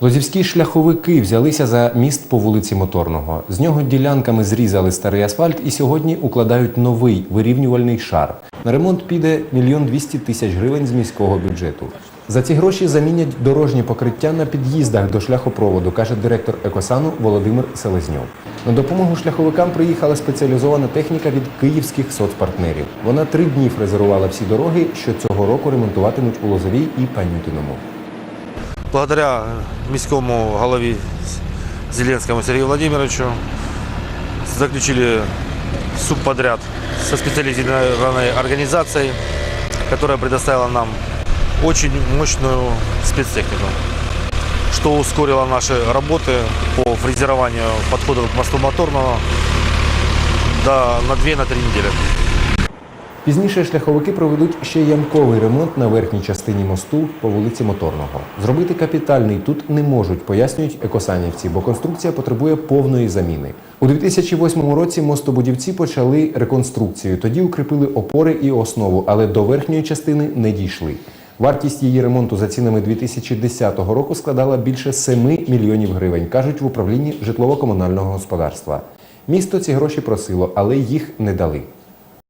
Лозівські шляховики взялися за міст по вулиці Моторного. З нього ділянками зрізали старий асфальт і сьогодні укладають новий вирівнювальний шар. На ремонт піде мільйон двісті тисяч гривень з міського бюджету. За ці гроші замінять дорожнє покриття на під'їздах до шляхопроводу, каже директор Екосану Володимир Селезньов. На допомогу шляховикам приїхала спеціалізована техніка від київських соцпартнерів. Вона три дні фрезерувала всі дороги, що цього року ремонтуватимуть у Лозовій і Панютиному. Благодаря міському голові Зеленському Сергію Владимировичу заключили субподряд со специализированной организацией, которая предоставила нам очень мощную спецтехнику, что ускорило наши работы по фрезерованию подходов к мосту моторного до, на 2-3 недели. Пізніше шляховики проведуть ще ямковий ремонт на верхній частині мосту по вулиці Моторного. Зробити капітальний тут не можуть, пояснюють екосанівці, бо конструкція потребує повної заміни. У 2008 році мостобудівці почали реконструкцію. Тоді укріпили опори і основу, але до верхньої частини не дійшли. Вартість її ремонту за цінами 2010 року складала більше 7 мільйонів гривень, кажуть в управлінні житлово-комунального господарства. Місто ці гроші просило, але їх не дали.